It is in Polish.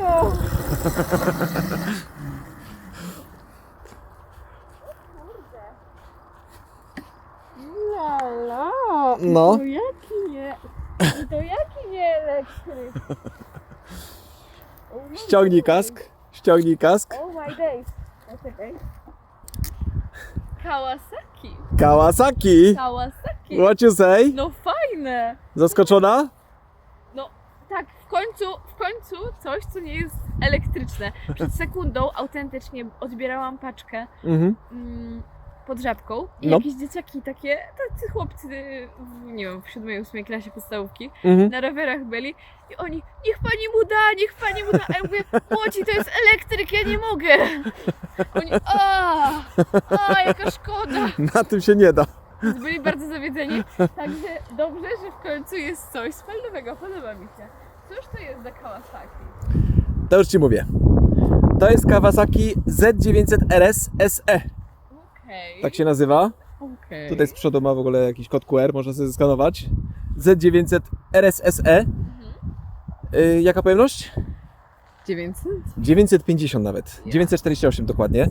O! La, la. No. To jaki nie... To jaki nie elektryk? Oh my Ściągnij days. kask. Ściągnij kask. Oh my days. Poczekaj. Kawasaki. Kawasaki. Kawasaki. What you say? No fajne. Zaskoczona? Tak, w końcu, w końcu coś, co nie jest elektryczne. Przed sekundą autentycznie odbierałam paczkę Mhm. mm, pod żabką i No. jakieś dzieciaki takie, tacy chłopcy, w, nie wiem, w siódmej, ósmej klasie podstawówki, Mhm. na rowerach byli i oni, niech pani mu da, niech pani mu da, a ja mówię, młodzi, to jest elektryk, ja nie mogę. Oni, a, a, jaka szkoda. Na tym się nie da. Byli bardzo zawiedzeni, także dobrze, że w końcu jest coś spalnowego, podoba mi się. Cóż to jest za Kawasaki? To już Ci mówię. To jest Kawasaki Z900 RS SE. Okej. Tak się nazywa. Okej. Tutaj z przodu ma w ogóle jakiś kod QR, można sobie skanować. Z900 RS SE. Mhm. Y, jaka pojemność? 900? 950 nawet. 948 dokładnie.